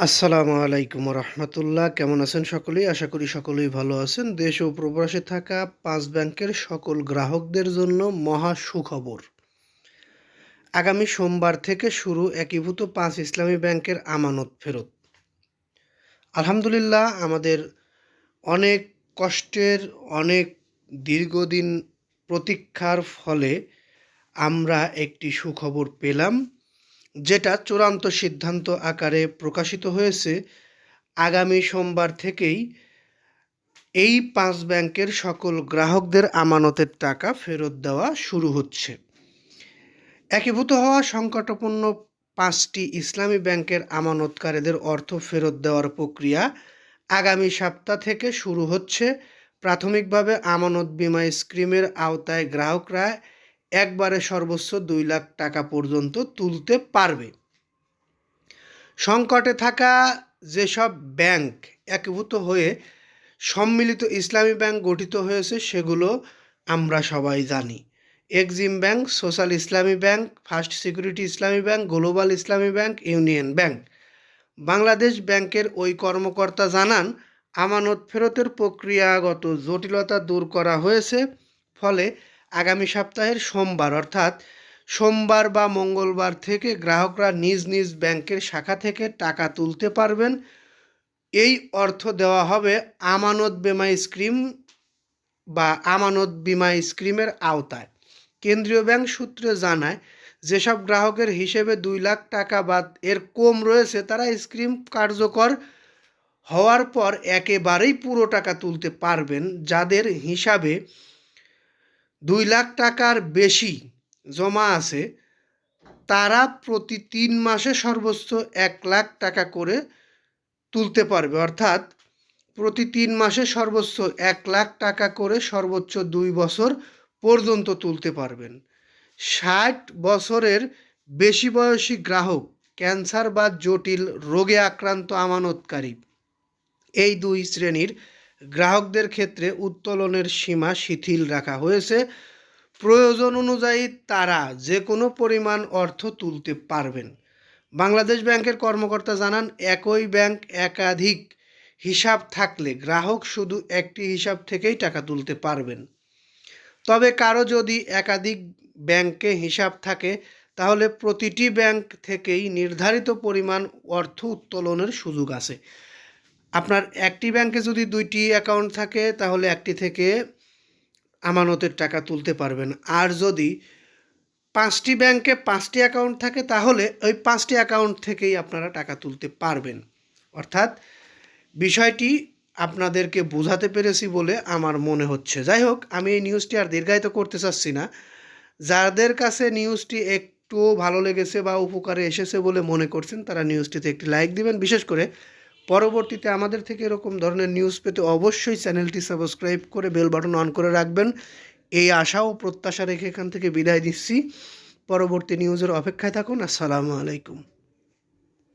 আসসালামু আলাইকুম রহমতুল্লাহ কেমন আছেন সকলেই? আশা করি সকলেই ভালো আছেন। দেশ ও প্রবাসে থাকা পাঁচ ব্যাংকের সকল গ্রাহকদের জন্য মহা সুখবর। আগামী সোমবার থেকে শুরু একীভূত পাঁচ ইসলামী ব্যাংকের আমানত ফেরত। আলহামদুলিল্লাহ, আমাদের অনেক কষ্টের, অনেক দীর্ঘদিন প্রতীক্ষার ফলে আমরা একটি সুখবর পেলাম। যেটা চূড়ান্ত সিদ্ধান্ত আকারে প্রকাশিত হয়েছে আগামী সোমবার থেকেই, এই পাঁচ ব্যাংকের সকল গ্রাহকদের আমানতের টাকা ফেরত দেওয়া শুরু হচ্ছে। একীভূত হওয়া সংকটপূর্ণ পাঁচটি ইসলামী ব্যাংকের আমানতকারীদের অর্থ ফেরত দেওয়ার প্রক্রিয়া আগামী সপ্তাহ থেকে শুরু হচ্ছে। প্রাথমিকভাবে আমানত বিমা স্কিমের আওতায় গ্রাহকরা একবারে সর্বোচ্চ দুই লাখ টাকা পর্যন্ত তুলতে পারবে। সংকটে থাকা যেসব ব্যাংক একীভূত হয়ে সম্মিলিত ইসলামী ব্যাংক গঠিত হয়েছে, সেগুলো আমরা সবাই জানি। Exim bank, social Islami bank, first security Islami bank, global Islami bank, union bank. Bangladesh ব্যাংকের ওই কর্মকর্তা জানান, আমানত ফেরতের প্রক্রিয়াগত জটিলতা দূর করা হয়েছে, ফলে আগামী সপ্তাহের সোমবার, অর্থাৎ সোমবার বা মঙ্গলবার থেকে গ্রাহকরা নিজ নিজ ব্যাংকের শাখা থেকে টাকা তুলতে পারবেন। এই অর্থ দেওয়া হবে আমানত বিমা স্কিম বা আমানত বিমা স্কিমের আওতায়। কেন্দ্রীয় ব্যাংক সূত্রে জানায়, যেসব গ্রাহকের হিসেবে দুই লাখ টাকা বা এর কম রয়েছে, তারা স্কিম কার্যকর হওয়ার পর একেবারেই পুরো টাকা তুলতে পারবেন। যাদের হিসাবে দুই লাখ টাকার বেশি জমা আছে, তারা প্রতি তিন মাসে সর্বোচ্চ এক লাখ টাকা করে তুলতে পারবে। অর্থাৎ প্রতি তিন মাসে সর্বোচ্চ এক লাখ টাকা করে সর্বোচ্চ দুই বছর পর্যন্ত তুলতে পারবেন। ষাট বছরের বেশি বয়সী গ্রাহক ক্যান্সার বা জটিল রোগে আক্রান্ত আমানতকারী। এই দুই শ্রেণির গ্রাহকদের ক্ষেত্রে উত্তোলনের সীমা শিথিল রাখা হয়েছে। প্রয়োজন অনুযায়ী তারা যে কোনো পরিমাণ অর্থ তুলতে পারবেন। বাংলাদেশ ব্যাংকের কর্মকর্তা জানান, একই ব্যাংক একাধিক হিসাব থাকলে গ্রাহক শুধু একটি হিসাব থেকেই টাকা তুলতে পারবেন। তবে কারও যদি একাধিক ব্যাংকে হিসাব থাকে, তাহলে প্রতিটি ব্যাংক থেকেই নির্ধারিত পরিমাণ অর্থ উত্তোলনের সুযোগ আছে। আপনার একটি ব্যাংকে যদি দুইটি অ্যাকাউন্ট থাকে, তাহলে একটি থেকে আমানতের টাকা তুলতে পারবেন। আর যদি পাঁচটি ব্যাংকে পাঁচটি অ্যাকাউন্ট থাকে, তাহলে ওই পাঁচটি অ্যাকাউন্ট থেকেই আপনারা টাকা তুলতে পারবেন। অর্থাৎ বিষয়টি আপনাদেরকে বোঝাতে পেরেছি বলে আমার মনে হচ্ছে। যাই হোক, আমি এই নিউজটি আর দীর্ঘায়িত করতে চাচ্ছি না। যাদের কাছে নিউজটি একটু ভালো লেগেছে বা উপকারে এসেছে বলে মনে করছেন, তারা নিউজটিতে একটি লাইক দিবেন। বিশেষ করে পরবর্তীতে আমাদের থেকে এরকম ধরনের নিউজ পেতে অবশ্যই চ্যানেলটি সাবস্ক্রাইব করে বেল বাটন অন করে রাখবেন। এই আশা ও প্রত্যাশা রেখে এখান থেকে বিদায় দিচ্ছি পরবর্তী নিউজের অপেক্ষায় থাকুন। আসসালামু আলাইকুম।